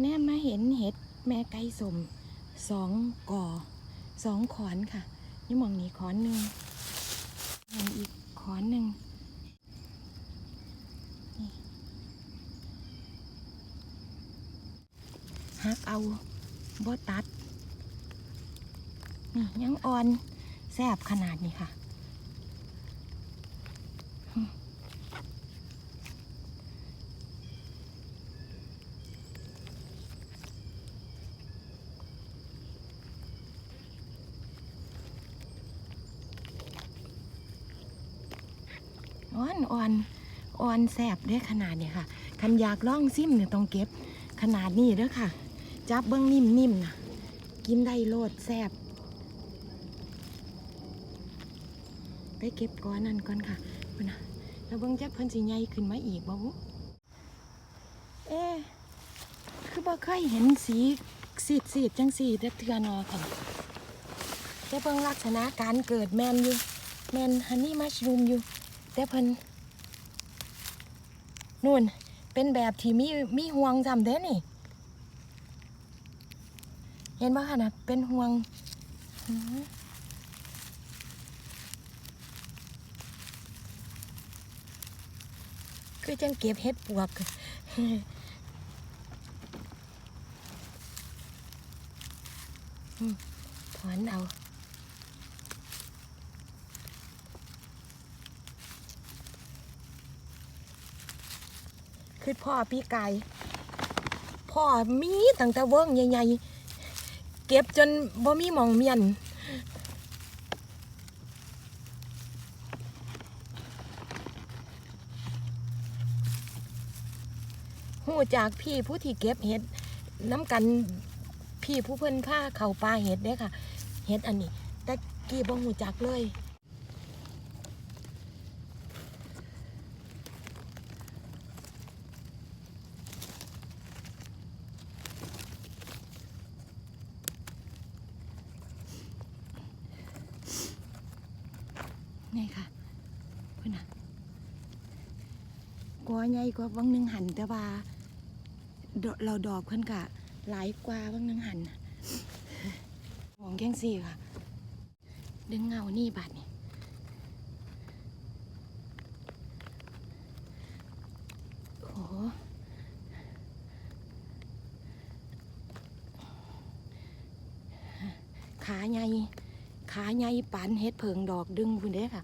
แน่มาเห็นเห็ดแม่ไก่สมสองก่อสองขอนค่ะนี่หมองนี้ขอนหนึ่งมองอีกขอนหนึ่งนี่หักเอาบ่ตัดนี่ยังอ่อนแซบขนาดนี้ค่ะ อ่อนอ่อนอ่อนแสบเด้ขนาดนี้ค่ะ คันอยากล่องซิมเนี่ยต้องเก็บขนาดนี้เด้อค่ะ จับเบิ้องนิ่มๆนะกินได้โลดแสบไปเก็บก้อนนั่นก่อนค่ะพุ่นะแล้วเบิ้องจักเพิ่นสิใหญ่ขึ้นมาอีกบ่บุเอ๊ะคือบ่เคยเห็นสีสีดสีดจังสีเด้อเทือนอค่ะแต่เบิ่งลักษณะการเกิดแมนอยู่แมนฮันนี่มัชรูมอยู่ แต่เพิ่นนู่นเป็นแบบที่มีมีห่วงจำเด้นี่ เห็นบ่คะนะเป็นห่วงคือหือคือจังเก็บเห็ดปวกถอนเอา คือพ่อพี่ไก่พ่อมีตั้งแต่เวิ้งใหญ่ๆ เก็บจนบ่มีมองเมียนหูจากพี่ผู้ที่เก็บเห็ดน้ำกันพี่ผู้เพิ่นผ้าเข่าปลาเห็ดเด้ค่ะ เห็ดอันนี้ แต่กี้บ่หูจักเลย นี่ค่ะเพื่อนน่ะกว่าใหญ่กว่าวังหนึ่งหันแต่ว่าเราดอกเพื่อนกะหลายกว่าวังหนึ่งหันน่ะมองแก้งสี่ค่ะ ดึงเงานี่บาดนี่โอ้โหขาใหญ่ ขาใหญ่ปานเฮ็ดเพิงดอกดึงคุณเด้ค่ะ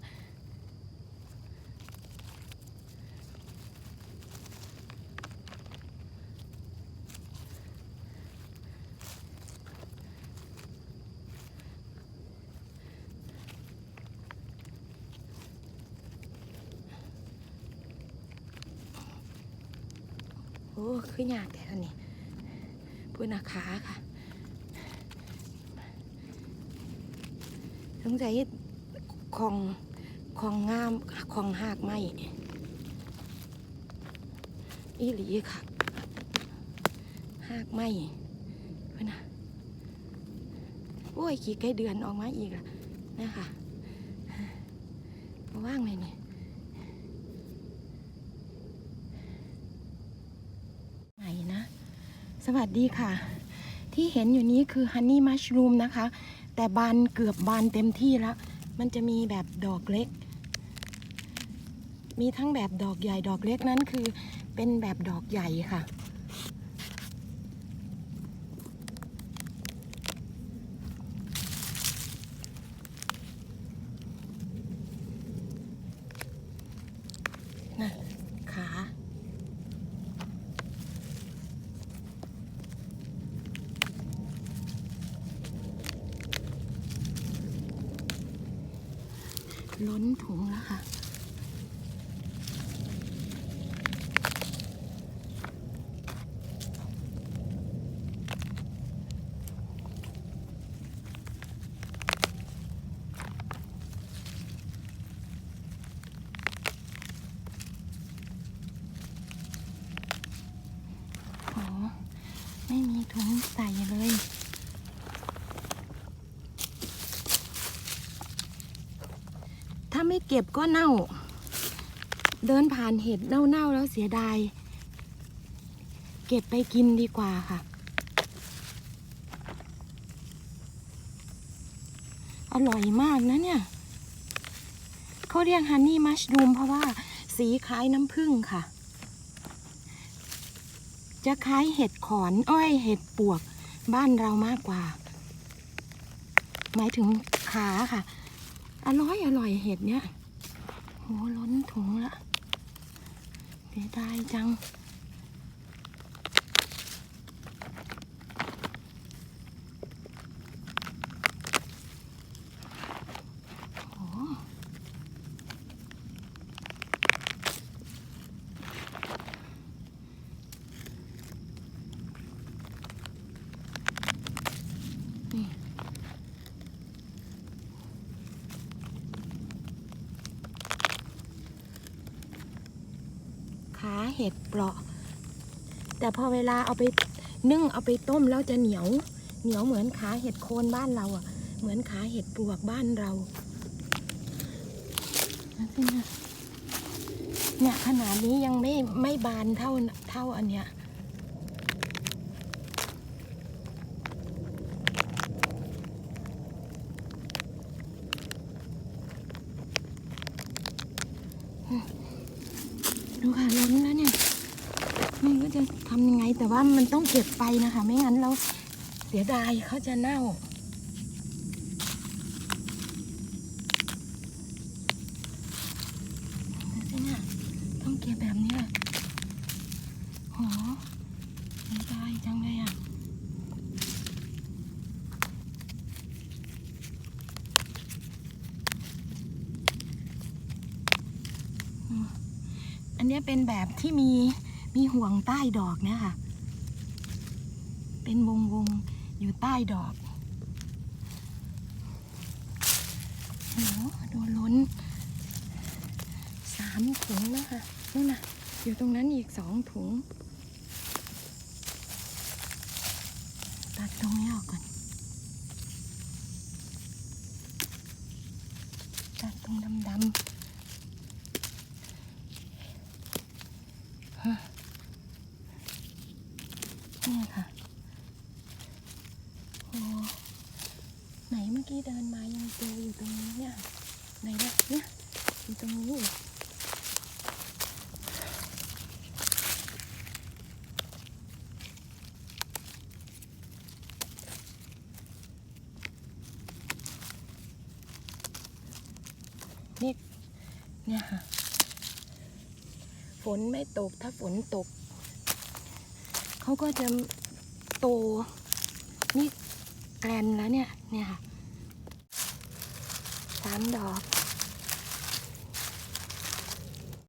โอ้ คือยากแต่อันนี้พูดนาขาค่ะ สงสัยของของงามของหากไม้อีหลีค่ะหากไม้เพื่อนนะโอ้ยขี่ไก่เดือนออกมาอีกละนะคะว่างเลยนี่ไหนนะ สวัสดีค่ะ ที่เห็นอยู่นี้คือฮันนี่มัชรูมนะคะ แต่บานเกือบบานเต็มที่แล้ว มันจะมีแบบดอกเล็ก มีทั้งแบบดอกใหญ่ดอกเล็กนั้นคือเป็นแบบดอกใหญ่ค่ะ นะ ขา ล้นถุงแล้วค่ะ โอ้ไม่มีถุงใส่เลย ถ้าไม่เก็บก็เน่า เดินผ่านเห็ดเน่าๆแล้วเสียดาย เก็บไปกินดีกว่าค่ะ อร่อยมากนะเนี่ย เขาเรียกฮันนี่มัชรูมเพราะว่าสีคล้ายน้ำผึ้งค่ะ จะคล้ายเห็ดขอนอ้อยเห็ดปวกบ้านเรามากกว่า หมายถึงขาค่ะ อร่อยอร่อยเห็ดเนี่ยโหล้นถุงละเสียดายจังาเห็ดเปราะ แต่พอเวลาเอาไปนึ่งเอาไปต้มแล้วจะเหนียว เหนียวเหมือนขาเห็ดโคนบ้านเราอะ เหมือนขาเห็ดปลวกบ้านเราเนี่ยขนาดนี้ยังไม่ไม่บานเท่าเท่าอันเนี้ย ดูค่ะล้นแล้วเนี่ยไม่รู้จะทำยังไง แต่ว่ามันต้องเก็บไปนะคะ ไม่งั้นเราเสียดายเขาจะเน่าดูสิเนี่ยต้องเก็บแบบนี้แหละโหเสียดายจังเลยอะอัน เนี้ยเป็นแบบที่มีมีห่วงใต้ดอกเนี่ยค่ะ เป็นวงวงๆอยู่ใต้ดอกโอ้โหโดนล้นสามถุงนะคะนู่นน่ะ อยู่ตรงนั้นอีกสองถุง ตัดตรงนี้ออกก่อน ตัดตรงดำๆ นี่ค่ะโอ้ไหนเมื่อกี้เดินมายังเจออยู่ตรงนี้เนี่ยไหนนะเนี่ยอยู่ตรงนี้อีกนี่เนี่ยค่ะ ฝนไม่ตกถ้าฝนตก เขาก็จะโตนี่แกลนแล้วเนี่ยเนี่ยค่ะสามดอก